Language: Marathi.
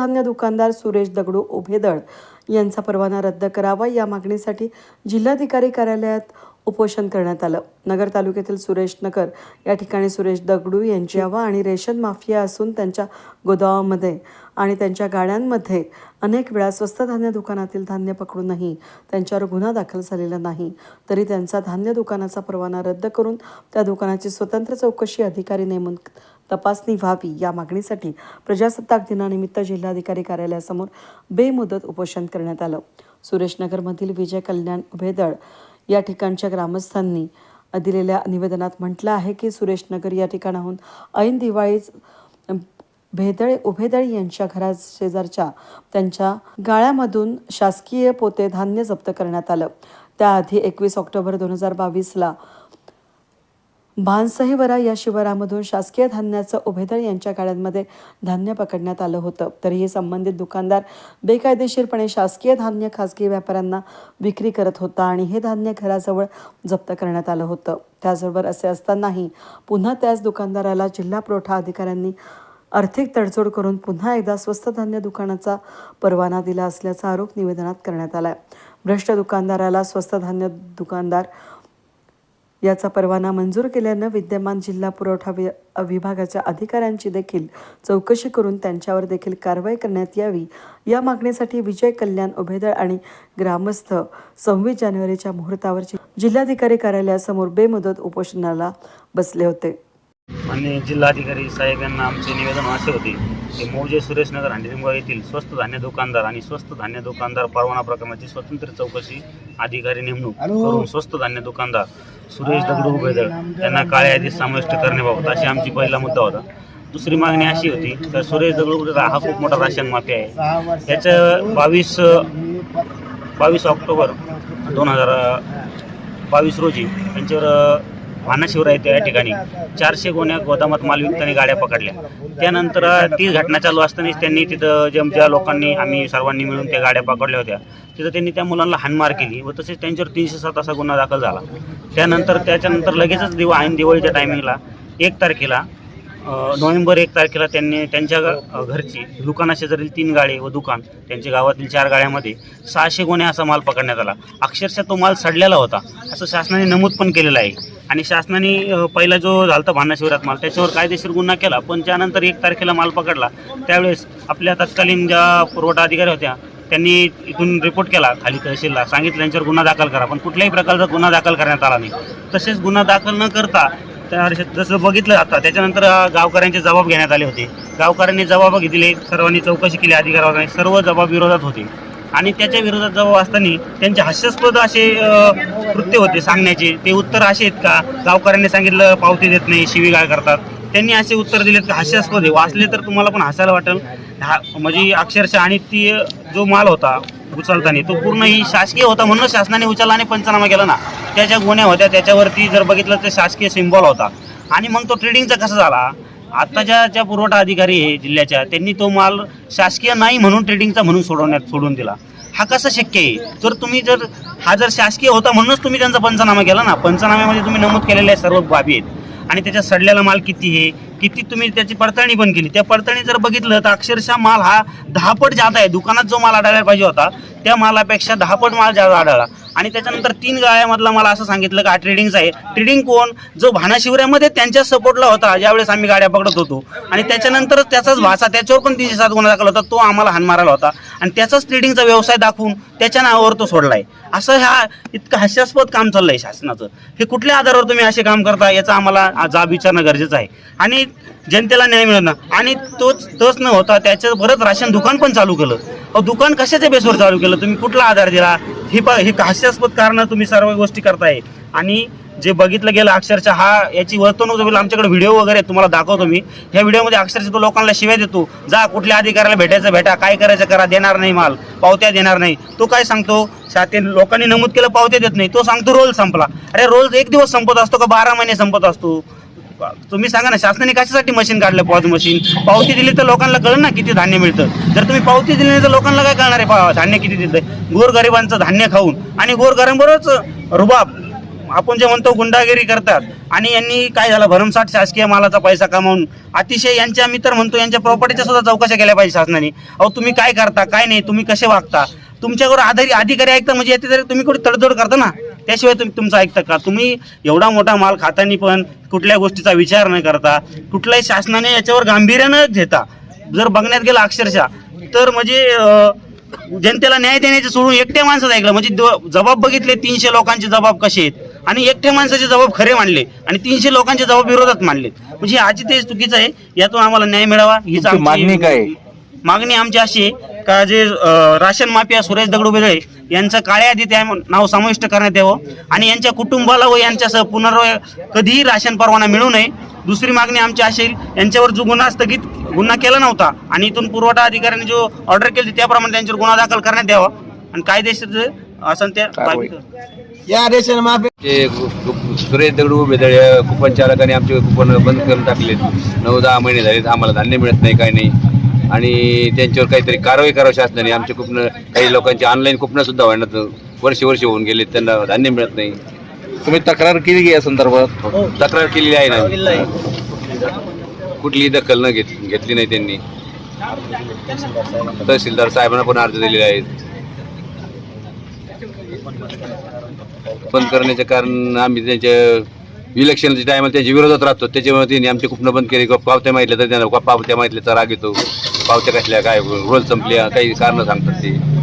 धान्य दुकानदार सुरेश दगडू उभेदळ यांचा परवाना रद्द करावा या मागणीसाठी जिल्हाधिकारी कार्यालयात उपोषण करण्यात आलं. नगर तालुक्यातील सुरेश नगर या ठिकाणी सुरेश दगडू यांची हवा आणि रेशन माफिया असून त्यांच्या गोदामामध्ये आणि त्यांच्या गाड्यांमध्ये अनेक वेळा स्वस्त धान्य दुकानातील धान्य पकडूनही त्यांच्यावर गुन्हा दाखल झालेला नाही. तरी त्यांचा धान्य दुकानाचा परवाना रद्द करून त्या दुकानाची स्वतंत्र चौकशी अधिकारी नेमून तपासणी व्हावी या मागणीसाठी प्रजासत्ताक दिनानिमित्त जिल्हाधिकारी कार्यालयासमोर बेमुदत उपोषण करण्यात आलं. सुरेशनगरमधील विजय कल्याण उभेदळ या ठिकाणच्या ग्रामस्थांनी दिलेल्या निवेदनात म्हटलं आहे की सुरेशनगर या ठिकाणाहून ऐन दिवाळीच भेदळे उभेदळ यांच्या घरा शेजारच्या त्यांच्या गाळ्यामधून शासकीय पोते धान्य जप्त करण्यात आलं. त्याआधी एकवीस ऑक्टोबर दोन हजार बावीसला भानसहीवरा या शिवारामधून शासकीय धान्याचं उभेदळ यांच्या गाड्यांमध्ये धान्य पकडण्यात आलं होतं. तरीही संबंधित दुकानदार बेकायदेशीरपणे शासकीय धान्य खासगी व्यापाऱ्यांना विक्री करत होता आणि हे धान्य घराजवळ जप्त करण्यात आलं होतं. त्याचबरोबर असे असतानाही पुन्हा त्याच दुकानदाराला जिल्हा पुरवठा अधिकाऱ्यांनी आर्थिक तडजोड करून पुन्हा एकदा स्वस्त धान्य दुकानाचा परवाना दिला असल्याचा आरोप निवेदनात करण्यात आला आहे भ्रष्ट दुकानदाराला स्वस्त धान्य दुकानदार याचा परवाना मंजूर केल्यानं विद्यमान जिल्हा पुरवठा वि विभागाच्या अधिकाऱ्यांची देखील चौकशी करून त्यांच्यावर देखील कारवाई करण्यात यावी. या मागणीसाठी विजय कल्याण उभेदळ आणि ग्रामस्थ सव्वीस जानेवारीच्या मुहूर्तावर जिल्हाधिकारी कार्यालयासमोर बेमुदत उपोषणाला बसले होते. माननीय जिल्हाधिकारी साहेब यांना आमचे निवेदन असे होते की मौजे सुरेशनगर हांडेलिंगाव येथील स्वस्त धान्य दुकानदार आणि स्वस्त धान्य दुकानदार परवाना प्रकरणाची स्वतंत्र चौकशी अधिकारी नेमणूक करून स्वस्त धान्य दुकानदार सुरेश दगडू उभेदळ यांना काळ्या यादीत समाविष्ट करण्याबाबत अशी आमची पहिला मुद्दा होता. दुसरी मागणी अशी होती तर सुरेश दगडू उभेदळ हा खूप मोठा राशन माफिया आहे. त्याचं बावीस बावीस ऑक्टोबर दोन हजार बावीस रोजी त्यांच्यावर भानाशिवरा आहे या ठिकाणी चारशे गोण्या गोदामात माल विकताना गाड्या पकडल्या. त्यानंतर ती घटना चालू असतानाच त्यांनी तिथं ज्या ज्या लोकांनी आम्ही सर्वांनी मिळून त्या गाड्या पकडल्या होत्या तिथं त्यांनी त्या मुलांना हाणमार केली व तसेच त्यांच्यावर तीनशे सात असा गुन्हा दाखल झाला. त्यानंतर त्याच्यानंतर लगेचच दिवा ऐन दिवाळीच्या टायमिंगला एक तारखेला नोव्हेंबर एक तारखेला त्यांनी त्यांच्या घरची घरची दुकानाशेजारील तीन गाडी व दुकान त्यांच्या गावातील चार गाड्यामध्ये सहाशे गुन्हे असा माल पकडण्यात आला. अक्षरशः तो माल सडलेला होता असं शासनाने नमूद पण केलेलं आहे. आणि शासनाने पहिला जो झाला होता भांडा शिवरात माल त्याच्यावर कायदेशीर गुन्हा केला पण त्यानंतर एक तारखेला माल पकडला. त्यावेळेस आपल्या तत्कालीन ज्या पुरवठा अधिकारी होत्या त्यांनी इथून रिपोर्ट केला खाली तहसीलला सांगितलं यांच्यावर गुन्हा दाखल करा पण कुठल्याही प्रकारचा गुन्हा दाखल करण्यात आला नाही. तसेच गुन्हा दाखल न करता तर जसं बघितलं आता त्याच्यानंतर गावकऱ्यांचे जबाब घेण्यात आले होते. गावकऱ्यांनी जबाब घेतले सर्वांनी चौकशी केली अधिकाऱ्यांनी सर्व जबाब विरोधात होते. आणि त्याच्या विरोधात जबाब असताना त्यांचे हास्यास्पद असे कृत्य होते सांगण्याचे. ते उत्तर असे आहेत का? गावकऱ्यांनी सांगितलं पावती देत नाही शिवीगाळ करतात. त्यांनी असे उत्तर दिलेत की? हास्यास्पद आहे. वाचले तर तुम्हाला पण हसायला वाटेल. हा म्हणजे अक्षरशः आणि ती जो माल होता उचलताना. तो पूर्ण ही शासकीय होता म्हणून शासनाने उचलला आणि पंचनामा केला ना. त्याच्या गुन्ह्या होत्या त्याच्यावरती जर बघितलं तर शासकीय सिम्बॉल होता. आणि मग तो ट्रेडिंगचा कसा झाला? आत्ताच्या ज्या पुरवठा अधिकारी आहे जिल्ह्याच्या त्यांनी तो माल शासकीय नाही म्हणून ट्रेडिंगचा म्हणून सोडवण्यात सोडून दिला. हा कसं शक्य आहे? जर तुम्ही जर हा जर शासकीय होता म्हणूनच तुम्ही त्यांचा पंचनामा केला ना पंचनाम्यामध्ये तुम्ही नमूद केलेल्या सर्व बाबी आहेत. आणि त्याच्या सडलेला माल किती आहे? किती तुम्ही त्याची पडताळणी पण केली. त्या पडताळणी जर बघितलं तर अक्षरशः माल हा दहापट जादा आहे. दुकानात जो माल आढळला पाहिजे होता त्या मालापेक्षा दहापट माल जादा आढळला. आणि त्याच्यानंतर तीन गाळ्यामधला मला असं सांगितलं का ट्रेडिंगचा आहे. ट्रेडिंग कोण? जो भानाशिवऱ्यामध्ये त्यांच्या सपोर्टला होता ज्यावेळेस आम्ही गाड्या पकडत होतो. आणि त्याच्यानंतर त्याचाच भाषा त्याच्यावर पण तीनशे सात गुन्हा दाखल होता तो आम्हाला हान मारायला होता. आणि त्याचाच ट्रेडिंगचा व्यवसाय दाखवून त्याच्या नावावर तो सोडलाय. असं ह्या इतकं हास्यास्पद काम चाललंय शासनाचं. हे कुठल्या आधारावर तुम्ही असे काम करता याचा आम्हाला जाब विचारणं गरजेचं आहे. आणि जनतेला न्याय मिळणार आणि तोच तोच न होता त्याच्या परत राशन दुकान पण चालू केलं. अहो दुकान कशाच्या बेसवर चालू केलं? तुम्ही कुठला आधार दिला? हे प हास्यास्पद कारण तुम्ही सर्व गोष्टी करताय. आणि जे बघितलं गेलं अक्षरशः हा याची वर्तवणूक आमच्याकडे व्हिडिओ वगैरे तुम्हाला दाखवतो मी. ह्या व्हिडिओमध्ये अक्षरशः तो लोकांना शिव्या देतो. जा कुठल्या अधिकाऱ्याला भेटायचं भेटा. काय करायचं करा. देणार नाही माल. पावत्या देणार नाही. तो काय सांगतो? ते लोकांनी नमूद केलं पावत्या देत नाही. तो सांगतो रोल संपला. अरे रोल एक दिवस संपत असतो का बारा महिने संपत असतो? तुम्ही सांगा ना शासनाने कशासाठी मशीन काढलं पॉज मशीन पावती दिली तर लोकांना कळलं ना किती धान्य मिळतं. जर तुम्ही पावती दिली नाही तर लोकांना काय कळणार आहे? धान्य किती दिलं गोरगरिबांचं धान्य खाऊन. आणि गोरगरांबरोबरच रुबाब आपण जे म्हणतो गुंडागिरी करतात. आणि यांनी काय झालं? भरमसाठ शासकीय मालाचा पैसा कमावून. अतिशय यांच्या मी तर म्हणतो यांच्या प्रॉपर्टीच्या सुद्धा चौकशा केल्या पाहिजे शासनाने. अहो तुम्ही काय करता? काय नाही? तुम्ही कसे वागता? तुमच्यावर आधारी अधिकारी ऐकता म्हणजे याची तरी तुम्ही कुठे तडजोड करता ना? त्याशिवाय तुम्ही तुमचं ऐकता का? तुम्ही एवढा मोठा माल खातानी पण कुठल्या गोष्टीचा विचार न करता. कुठल्याही शासनाने याच्यावर गांभीर्यानं घेता. जर बघण्यात गेलं अक्षरशः तर म्हणजे जनतेला न्याय देण्याचे सोडून एकट्या माणसाचं ऐकलं. म्हणजे जबाब बघितले तीनशे लोकांचे जबाब कसे आहेत? आणि एकट्या माणसाचे जबाब खरे मानले आणि तीनशे लोकांचे जबाब विरोधात मानले म्हणजे आजची ते चुकीचं आहे. यातून आम्हाला न्याय मिळावा हीच मागणी काय? मागणी आमची अशी आहे का जे राशन माफिया सुरेश दगडू बेदळे यांचं काळ्या यादीत नाव समाविष्ट करण्यात यावं आणि यांच्या कुटुंबाला व यांच्यासह पुनर्व कधीही राशन परवाना मिळू नये. दुसरी मागणी आमची असेल यांच्यावर जो गुन्हा स्थगित गुन्हा केला नव्हता आणि इथून पुरवठा अधिकाऱ्यांनी जो ऑर्डर केली त्याप्रमाणे त्यांच्यावर गुन्हा दाखल करण्यात यावा आणि कायदेशीर असं. या रेशन माफी सुरेश दगडू बेदळे कुपन चालकाने आमचे कुपन बंद करून टाकले नऊ दहा महिने झाले आम्हाला धान्य मिळत नाही काही नाही. आणि त्यांच्यावर काहीतरी कारवाई करावी शासनाने. आमचे कुपन काही लोकांची ऑनलाईन कुपनं सुद्धा होण्यात वर्षे वर्ष होऊन गेले. त्यांना धान्य मिळत नाही. तुम्ही तक्रार केली की या संदर्भात? तक्रार केलेली आहे ना? कुठलीही दखल न घेत घेतली नाही त्यांनी. तहसीलदार साहेबांना पण अर्ज दिलेले आहेत. बंद करण्याचे कारण आम्ही त्यांच्या इलेक्शनच्या टायमाला त्यांच्या विरोधात राहतो. त्याच्यामुळे त्यांनी आमचे कुपनं बंद केले. पावत्या माहितल्या तर त्यांना पावत्या माहितल्या तर राग येतो. पावत्या कसल्या काय रोल संपल्या काही कारण सांगतात ते.